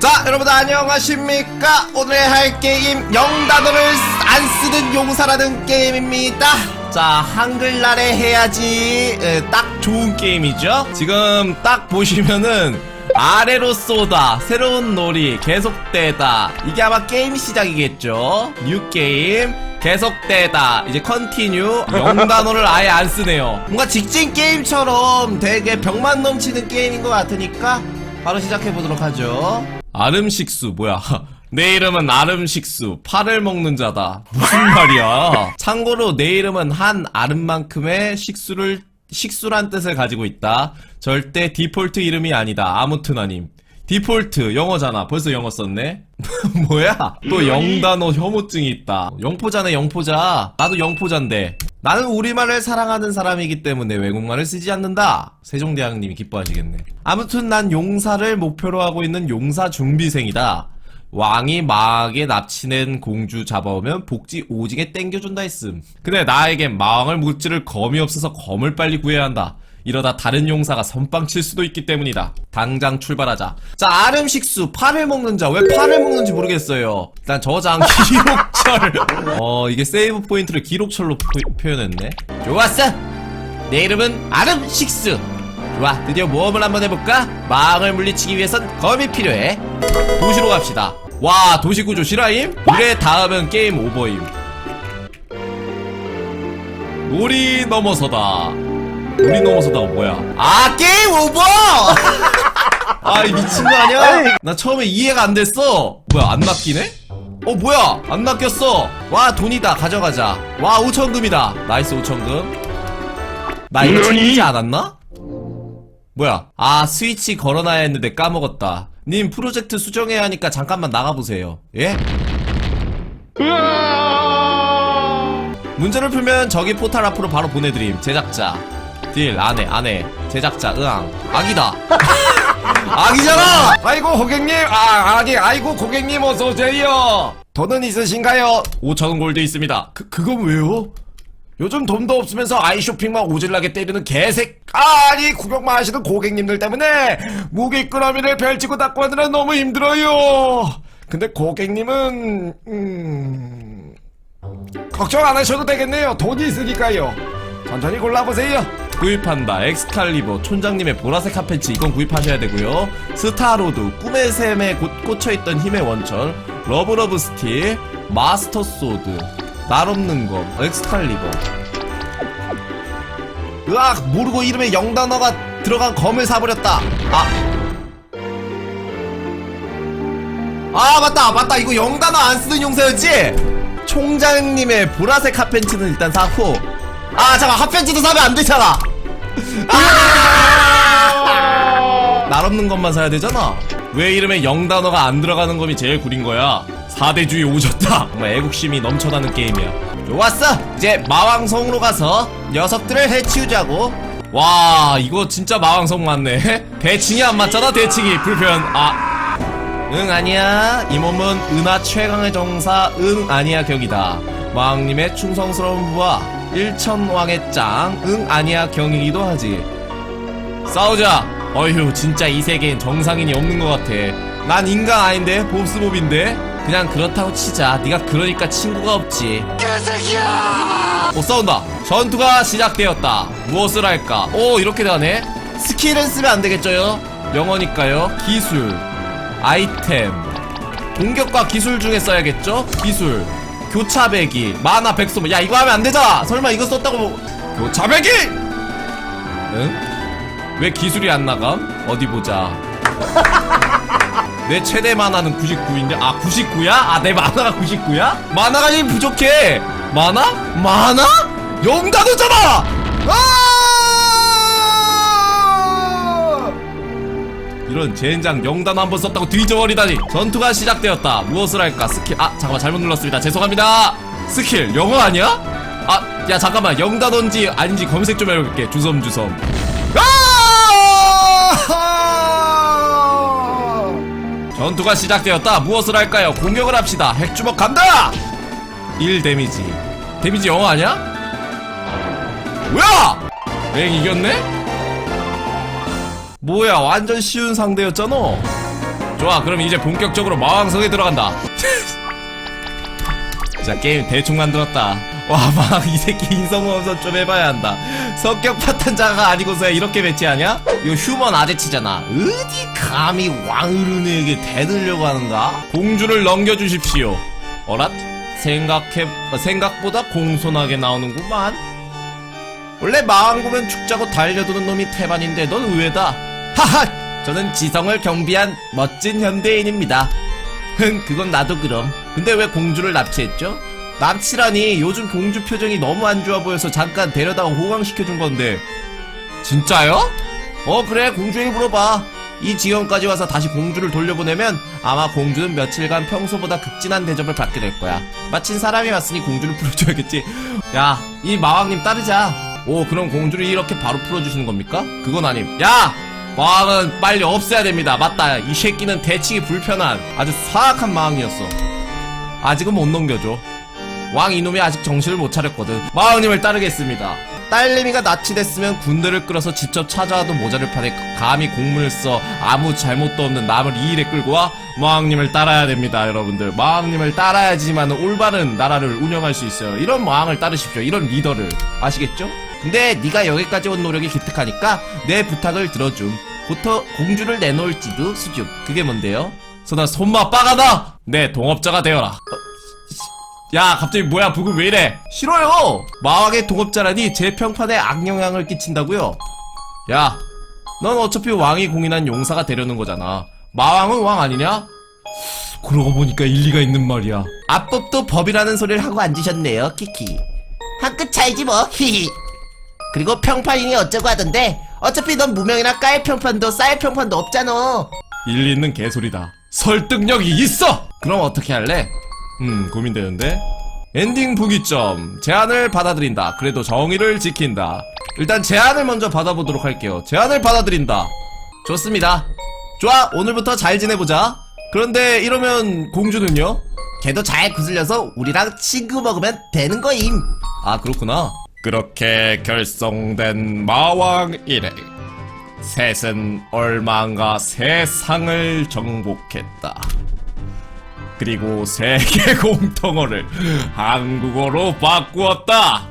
자 여러분들 안녕하십니까? 오늘 할 게임 영단어를 안 쓰는 용사라는 게임입니다. 자 한글날에 해야지. 에, 딱 좋은 게임이죠? 지금 딱 보시면은 아래로 쏘다 새로운 놀이 계속되다. 이게 아마 게임 시작이겠죠? 뉴 게임 계속되다. 이제 컨티뉴 영단어를 아예 안 쓰네요. 뭔가 직진 게임처럼 되게 병만 넘치는 게임인 것 같으니까 바로 시작해 보도록 하죠. 아름식수 뭐야? 내 이름은 아름식수 팔을 먹는 자다. 무슨 말이야? 참고로 내 이름은 한 아름만큼의 식수를 식수란 뜻을 가지고 있다. 절대 디폴트 이름이 아니다. 아무튼 아님. 디폴트 영어잖아. 벌써 영어 썼네. 뭐야? 또 영단어 혐오증이 있다. 영포자네 영포자. 나도 영포자인데. 나는 우리말을 사랑하는 사람이기 때문에 외국말을 쓰지 않는다. 세종대왕님이 기뻐하시겠네. 아무튼 난 용사를 목표로 하고 있는 용사 준비생이다. 왕이 마하게 납치낸 공주 잡아오면 복지 오지게 땡겨준다 했음. 근데 나에겐 마왕을 묻지를 검이 없어서 검을 빨리 구해야 한다. 이러다 다른 용사가 선빵 칠 수도 있기 때문이다. 당장 출발하자. 자, 아름식수, 팔을 먹는 자. 왜 팔을 먹는지 모르겠어요. 일단 저장 기록 철. 어, 이게 세이브 포인트를 기록철로 표, 표현했네. 좋았어! 내 이름은 아름식수. 좋아, 드디어 모험을 한번 해볼까? 마왕을 물리치기 위해선 검이 필요해. 도시로 갑시다. 와, 도시구조 실화임? 이래 다음은 게임 오버임. 우리 넘어서다. 우리 넘어서다가 뭐야? 아 게임 오버! 아이 미친 거 아니야? 나 처음에 이해가 안 됐어. 뭐야 안 낚이네? 어 뭐야 안 낚였어. 와 돈이다 가져가자. 와 5천금이다. 나이스 5천금. 나 이거 챙기지 않았나? 뭐야? 아 스위치 걸어놔야 했는데 까먹었다. 님 프로젝트 수정해야 하니까 잠깐만 나가보세요. 예? 문제를 풀면 저기 포탈 앞으로 바로 보내드림. 제작자. 딜, 안해, 안해. 제작자, 으앙. 악이다. 악이잖아! 아이고 고객님 아 아기 아이고 고객님 어서 오세요 돈은 있으신가요? 5천원 골드 있습니다. 그, 그건 왜요? 요즘 돈도 없으면서 아이쇼핑만 오질나게 때리는 개색 아니 구경만 하시는 고객님들 때문에 무기끄러미를 펼치고 닦고 하느라 너무 힘들어요 근데 고객님은 음... 걱정 안 하셔도 되겠네요 돈이 있으니까요 천천히 골라보세요 구입한다. 엑스칼리버, 촌장님의 보라색 핫팬츠, 이건 구입하셔야 되고요. 스타로드, 꿈의 샘에 곧 꽂혀있던 힘의 원천, 러브러브 스틸, 마스터 소드, 날 없는 검, 엑스칼리버. 으악! 모르고 이름에 영단어가 들어간 검을 사버렸다. 아. 아, 맞다, 맞다. 이거 영단어 안 쓰는 용사였지? 총장님의 보라색 핫팬츠는 일단 사고, 아 잠깐 핫팬츠도 사면 안 되잖아 아! 날 없는 것만 사야 되잖아 왜 이름에 영단어가 안 들어가는 검이 제일 구린 거야? 4대주의 오졌다. 정말 애국심이 넘쳐나는 게임이야. 좋았어. 이제 마왕성으로 가서 녀석들을 해치우자고. 와 이거 진짜 마왕성 맞네. 대칭이 안 맞잖아 대칭이. 불편. 아. 응 아니야. 이 몸은 은하 최강의 정사 응 아니야 격이다. 마왕님의 충성스러운 부하 일천왕의 짱응 아니야 경이기도 하지. 싸우자 어휴 진짜 이 세계엔 정상인이 없는 것 같아. 난 인간 아닌데? 봅스몹인데? 그냥 그렇다고 치자. 네가 그러니까 친구가 없지. 개새끼야! 오 싸운다. 전투가 시작되었다. 무엇을 할까? 오 이렇게 되네. 스킬은 쓰면 안 되겠죠요? 영어니까요. 기술. 아이템. 공격과 기술 중에 써야겠죠? 기술. 교차배기. 만화 백소모 야 이거 하면 안 되잖아! 설마 이거 썼다고 교차배기! 응? 왜 기술이 안 나감? 어디 보자 내 최대 만화는 99인데 아 99야? 아 내 만화가 99야? 만화가 좀 부족해 만화? 만화? 영단어잖아 아! 이런 젠장 영단 한 번 썼다고 뒤져버리다니 전투가 시작되었다 무엇을 할까 스킬 아 잠깐만 잘못 눌렀습니다 죄송합니다 스킬 영어 아니야? 아 야 잠깐만 영단어인지 아닌지 검색 좀 해볼게 주섬주섬 아! 전투가 시작되었다. 무엇을 할까요? 공격을 합시다. 핵주먹 간다! 1 데미지. 데미지 영어 아니야? 뭐야? 랭 이겼네? 뭐야 완전 쉬운 상대였잖아. 좋아 그럼 이제 본격적으로 마왕성에 들어간다. 자 게임 대충 만들었다 와 막 이 새끼 인성모험선 좀 해봐야 한다 성격 파탄자가 아니고서야 이렇게 배치하냐? 이거 휴먼 아재치잖아 어디 감히 왕으르네에게 대들려고 하는가? 공주를 넘겨주십시오 어랏? 생각해 생각보다 공손하게 나오는구만 원래 마왕 보면 죽자고 달려드는 놈이 태반인데 넌 의외다 하하 저는 지성을 경비한 멋진 현대인입니다 흥 그건 나도 그럼 근데 왜 공주를 납치했죠? 납치라니 요즘 공주 표정이 너무 안 좋아 보여서 잠깐 데려다가 호강시켜준 건데. 진짜요? 어 그래. 공주에게 물어봐. 이 지경까지 와서 다시 공주를 돌려보내면 아마 공주는 며칠간 평소보다 극진한 대접을 받게 될 거야. 마침 사람이 왔으니 공주를 풀어줘야겠지. 야 이 마왕님 따르자. 오 그럼 공주를 이렇게 바로 풀어주시는 겁니까? 그건 아님. 야! 마왕은 빨리 없애야 됩니다. 맞다. 이 새끼는 대치기 불편한 아주 사악한 마왕이었어. 아직은 못 넘겨줘 왕 이놈이 아직 정신을 못 차렸거든. 마왕님을 따르겠습니다. 딸내미가 납치됐으면 군대를 끌어서 직접 찾아와도 모자를 파네 감히 공문을 써 아무 잘못도 없는 남을 이 일에 끌고 와? 마왕님을 따라야 됩니다 여러분들. 마왕님을 따라야지만 올바른 나라를 운영할 수 있어요. 이런 마왕을 따르십시오. 이런 리더를. 아시겠죠? 근데 네가 여기까지 온 노력이 기특하니까 내 부탁을 들어줌. 고터 공주를 내놓을지도 수줍. 그게 뭔데요? 소나 손맛 빠가다! 내 동업자가 되어라 야 갑자기 뭐야 부금 왜 이래? 싫어요. 마왕의 동업자라니 제 평판에 악영향을 끼친다고요. 야 넌 어차피 왕이 공인한 용사가 되려는 거잖아. 마왕은 왕 아니냐? 그러고 보니까 일리가 있는 말이야. 앞법도 법이라는 소리를 하고 앉으셨네요 키키. 한 끗 차이지 뭐 히히. 그리고 평판이니 어쩌고 하던데? 어차피 넌 무명이나 까일 평판도 쌓일 평판도 없잖아. 일리 있는 개소리다. 설득력이 있어! 그럼 어떻게 할래? 음 고민되는데? 엔딩 부기점. 제안을 받아들인다. 그래도 정의를 지킨다. 일단 제안을 먼저 받아보도록 할게요. 제안을 받아들인다. 좋습니다. 좋아 오늘부터 잘 지내보자. 그런데 이러면 공주는요? 걔도 잘 구슬려서 우리랑 친구 먹으면 되는 거임. 아 그렇구나. 그렇게 결성된 마왕 일행. 셋은 얼마인가 세상을 정복했다 그리고 세계 공통어를 한국어로 바꾸었다.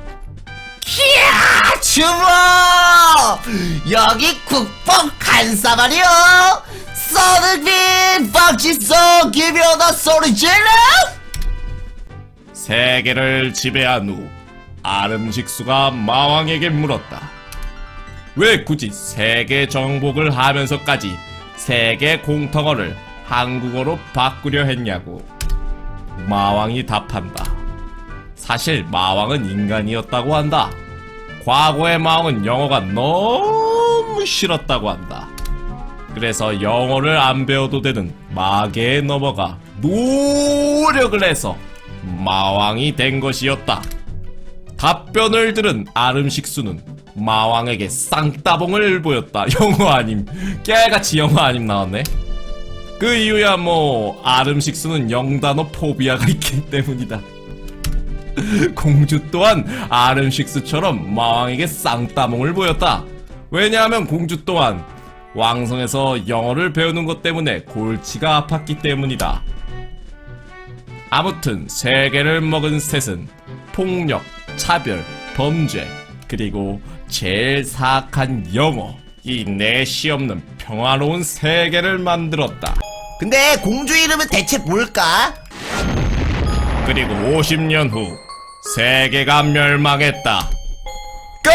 이야 주모 여기 국뽕 간사말이요 서득빈 박지성 기묘다 소리 질러 세계를 지배한 후 아름식수가 마왕에게 물었다. 왜 굳이 세계 정복을 하면서까지 세계 공통어를 한국어로 바꾸려 했냐고. 마왕이 답한다. 사실 마왕은 인간이었다고 한다. 과거의 마왕은 영어가 너무 싫었다고 한다. 그래서 영어를 안 배워도 되는 마계에 넘어가 노력을 해서 마왕이 된 것이었다. 답변을 들은 아름식수는 마왕에게 쌍따봉을 보였다. 영어 아님. 깨알같이 영어 아님 나왔네. 그 이유야 뭐 아름식수는 영단어 포비아가 있기 때문이다. 공주 또한 아름식수처럼 마왕에게 쌍따봉을 보였다. 왜냐하면 공주 또한 왕성에서 영어를 배우는 것 때문에 골치가 아팠기 때문이다. 아무튼 세계를 먹은 셋은 폭력, 차별, 범죄, 그리고 제일 사악한 영어 이 내시 없는 평화로운 세계를 만들었다. 근데 공주 이름은 대체 뭘까? 그리고 50년 후 세계가 멸망했다. 끝!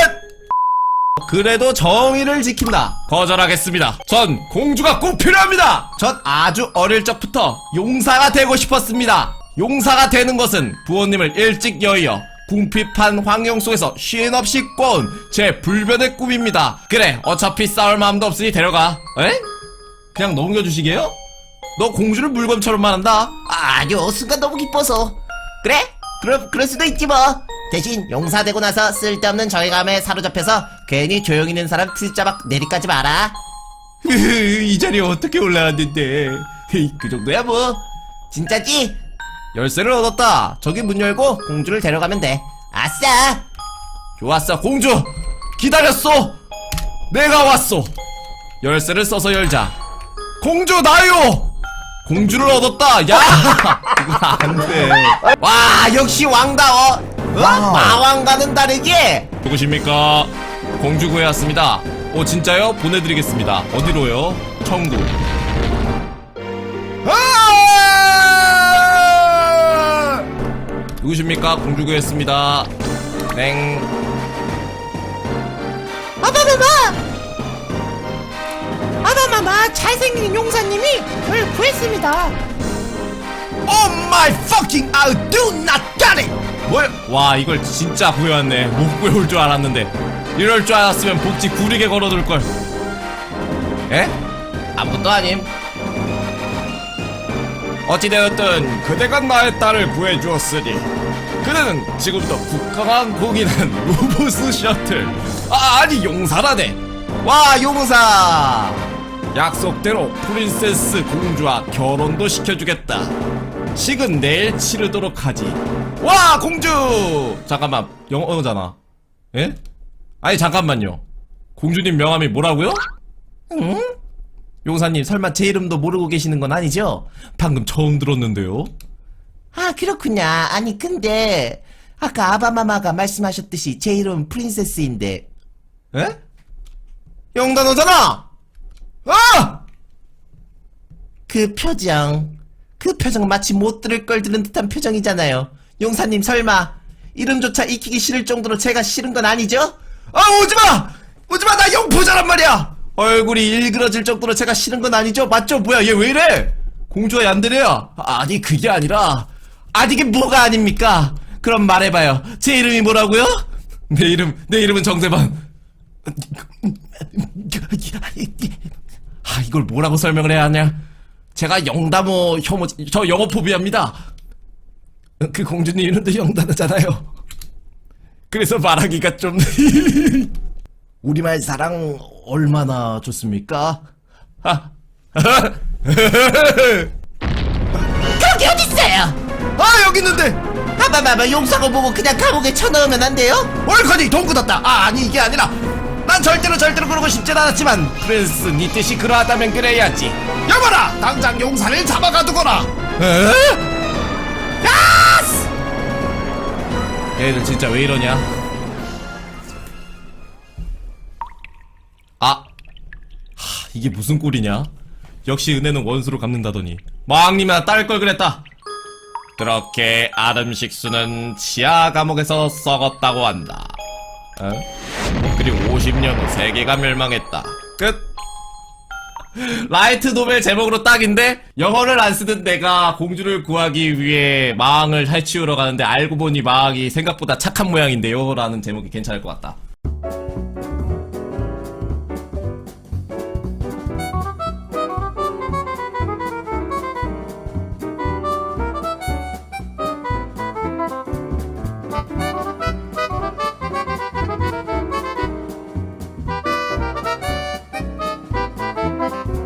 그래도 정의를 지킨다. 거절하겠습니다. 전 공주가 꼭 필요합니다. 전 아주 어릴 적부터 용사가 되고 싶었습니다. 용사가 되는 것은 부모님을 일찍 여의어 궁핍한 환경 속에서 쉼 없이 꿔온 제 불변의 꿈입니다. 그래, 어차피 싸울 마음도 없으니 데려가. 에? 그냥 넘겨주시게요? 너 공주를 물건처럼만 한다. 아니요 순간 너무 기뻐서 그래? 그럼 그럴 수도 있지 뭐 대신 용사 되고 나서 쓸데없는 저희감에 사로잡혀서 괜히 조용히 있는 사람 틀자박 내리까지 마라 이 자리에 어떻게 올라왔는데? 그 정도야 뭐 진짜지? 열쇠를 얻었다. 저기 문 열고 공주를 데려가면 돼 아싸 좋았어, 공주. 기다렸어. 내가 왔어. 열쇠를 써서 열자. 공주 나요. 공주를 얻었다. 야, 이거 안 돼. 와, 역시 왕다워. 어? 마왕과는 다르게. 누구십니까? 공주 구해왔습니다. 오, 진짜요? 보내드리겠습니다. 어디로요? 청구. 아! 누구십니까? 공주 구했습니다. 땡. 아바마마! 아바마마 잘생긴 용사님이 저를 구했습니다. Oh my fucking I do not got it! 뭐야? 와, 이걸 진짜 구해왔네. 못 구해올 줄 알았는데. 이럴 줄 알았으면 복지 구리게 걸어둘 걸. 에? 아무것도 아님. 어찌되었든 그대가 나의 딸을 구해주었으니 그대는 지금부터 국가가 공인한 로보스 셔틀 아, 아니 용사라네 와, 용사! 약속대로 프린세스 공주와 결혼도 시켜주겠다 식은 내일 치르도록 하지 와, 공주! 잠깐만, 영어잖아. 예? 아니, 잠깐만요. 공주님 명함이 뭐라고요? 응? 용사님, 설마 제 이름도 모르고 계시는 건 아니죠? 방금 처음 들었는데요. 아, 그렇구나. 아니, 근데, 아까 아바마마가 말씀하셨듯이 제 이름은 프린세스인데, 예? 영단어잖아! 아! 그 표정, 그 표정 마치 못 들을 걸 들은 듯한 표정이잖아요. 용사님 설마, 이름조차 익히기 싫을 정도로 제가 싫은 건 아니죠? 아 오지마! 오지마 나 영포자란 말이야 얼굴이 일그러질 정도로 제가 싫은 건 아니죠? 맞죠? 뭐야, 얘 왜 이래? 공주가 얀데레야. 아니 그게 아니라 아니, 이게 뭐가 아닙니까? 그럼 말해봐요. 제 이름이 뭐라고요? 내 이름, 내 이름은 정세반. 아, 이걸 뭐라고 설명을 해야 하냐? 제가 영다모 혐오, 저 영어 포비아입니다. 그 공주님 이름도 영단어잖아요. 그래서 말하기가 좀. 우리말 사랑 얼마나 좋습니까? 아, 거기 어딨어요? 아 여기 있는데 아바마마 용사고 보고 그냥 감옥에 쳐넣으면 안 돼요? 얼커니 돈 굳었다 아 아니 이게 아니라 난 절대로 절대로 그러고 싶진 않았지만 프린스, 네 뜻이 그러하다면 그래야지. 여보라 당장 용사를 잡아가두거라 에? 야스! 얘들 진짜 왜 이러냐? 아, 하, 이게 무슨 꼴이냐? 역시 은혜는 원수로 갚는다더니 마왕님이나 딸 걸 그랬다. 그렇게 아름식수는 지하 감옥에서 썩었다고 한다. 어? 그리고 50년 후 세계가 멸망했다. 끝. 라이트 노벨 제목으로 딱인데 영어를 안 쓰던 내가 공주를 구하기 위해 마왕을 해치우러 가는데 알고 보니 마왕이 생각보다 착한 모양인데요 라는 제목이 괜찮을 것 같다